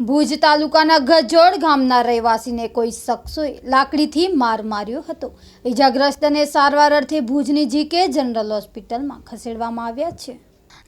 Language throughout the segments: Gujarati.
ભુજ તાલુકાના ગજોડ ગામના રહેવાસીને કોઈ શખ્સોએ લાકડીથી માર માર્યો હતો. ઈજાગ્રસ્તને સારવાર અર્થે ભુજની જીકે જનરલ હોસ્પિટલમાં ખસેડવામાં આવ્યા છે.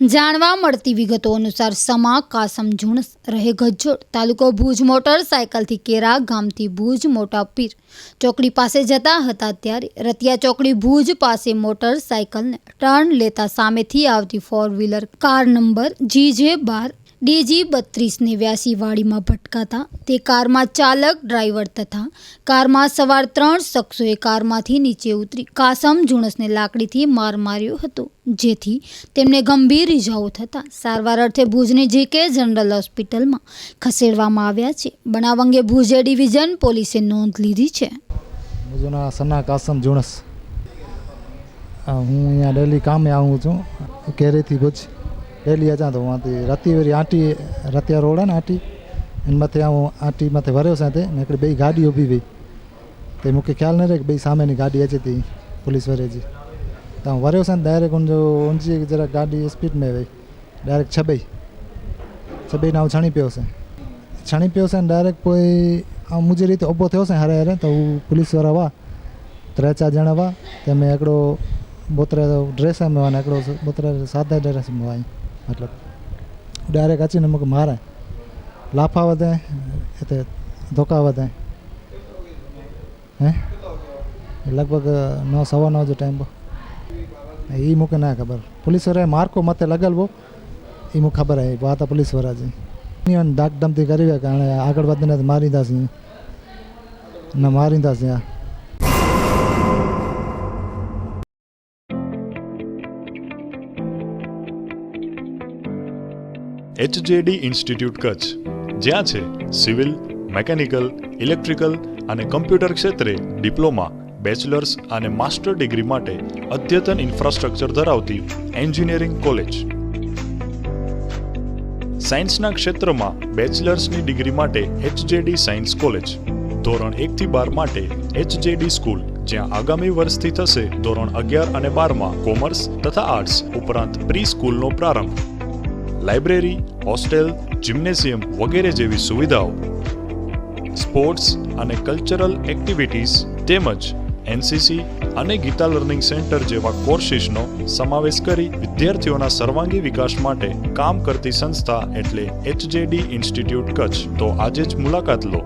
જાણવા મળતી વિગતો અનુસાર સમા, કાસમ ઝુણસ રહે ગજોડ તાલુકો ભુજ મોટરસાયકલથી કેરા ગામથી ભુજ મોટા પીર ચોકડી પાસે જતા હતા ત્યારે રતિયા ચોકડી ભુજ પાસે મોટરસાયકલને ટર્ન લેતા સામેથી આવતી four wheeler car number G J બાર ડીજી બત્રીસ નેવ્યાસી વાડીમાં ભટકાતા તે કારમાં ચાલક, ડ્રાઈવર તથા કારમાં સવાર ત્રણ શખ્સોએ કારમાંથી નીચે ઉતરી કાસમ ઝુણસને લાકડીથી માર માર્યો હતો, જેથી તેમને ગંભીર ઇજાઓ થતાં સારવાર અર્થે ભુજની જીકે જનરલ હોસ્પિટલમાં ખસેડવામાં આવ્યા છે. બનાવ અંગે ભુજ ડિવિઝન પોલીસે નોંધ લીધી છે. કાસમ જુણસ. હું અહીંયા ડેલી કામે આવું છું, કેરેથી ભુજ. ડેલી અજા તો વાંતી રતી વરી આટી રતિયા રોડ ને આટી, એન માથે આવું આટી માથે વર્યો સાથે ને એકડી બે ગાડી ઊભી હતી તે મૂકે ખ્યાલ ન રહે કે બે સામેની ગાડી અચી હતી, પોલીસ વરેજી તો હું વર્યો સાથે ડાયરેક્ટ હું જો ઊંચી જરા ગાડી સ્પીડમાં આવી ડાયરેક્ટ છબઈ. છબઈને આવું છણી પીયો છે છણી પીયો છે ને ડાયરેક્ટ કોઈ આમ મુજે રીતે ઊભો થયો છે હારે હારે, તો હું પોલીસવાળા વા, ત્રણ ચાર જણા વા તે મેં એકડો બોતરે ડ્રેસ અમે એકડો બોતરે સાદા ડ્રેસ મેં વાય મતલબ ડાયરેક્ટ અચીને મૂકે મારે. લાફા વધે, એટલે ધોકા વધે. હે? લગભગ નવ, સવા નવ જો ટાઈમ એ મૂંखे ના ખબર. પોલીસ વાળાએ માર્કો મતે લગાડવો, એ મૂં ખબર આવી. વાત પોલીસવાળા છે ધાકધમથી કરી કે હાणे આગળ વધીને મારીંદાસીં ન મારીંદાસીં આ એચજેડી ઇન્સ્ટિટ્યૂટ કચ્છ. જ્યાં છે સિવિલ, મેકેનિકલ, ઇલેક્ટ્રિકલ અને કમ્પ્યુટર ક્ષેત્રે ડિપ્લોમા, બેચલર્સ અને માસ્ટર ડિગ્રી માટે અદ્યતન ઇન્ફ્રાસ્ટ્રક્ચર ધરાવતી એન્જિનિયરિંગ કોલેજ. સાયન્સના ક્ષેત્રમાં બેચલર્સની ડિગ્રી માટે એચજેડી સાયન્સ કોલેજ ધોરણ એકથી બાર માટે એચજેડી સ્કૂલ જ્યાં આગામી વર્ષથી થશે ધોરણ અગિયાર અને બારમાં કોમર્સ તથા આર્ટ્સ ઉપરાંત પ્રી સ્કૂલનો પ્રારંભ. લાઇબ્રેરી, હોસ્ટેલ, જિમ્નેશિયમ વગેરે જેવી સુવિધાઓ. સ્પોર્ટ્સ અને કલ્ચરલ એક્ટિવિટીઝ તેમજ એનસીસી અને ગીતા લર્નિંગ સેન્ટર જેવા કોર્સિસનો સમાવેશ કરી વિદ્યાર્થીઓના સર્વાંગી વિકાસ માટે કામ કરતી સંસ્થા એટલે એચજેડી ઇન્સ્ટિટ્યૂટ કચ્છ. તો આજે જ મુલાકાત લો.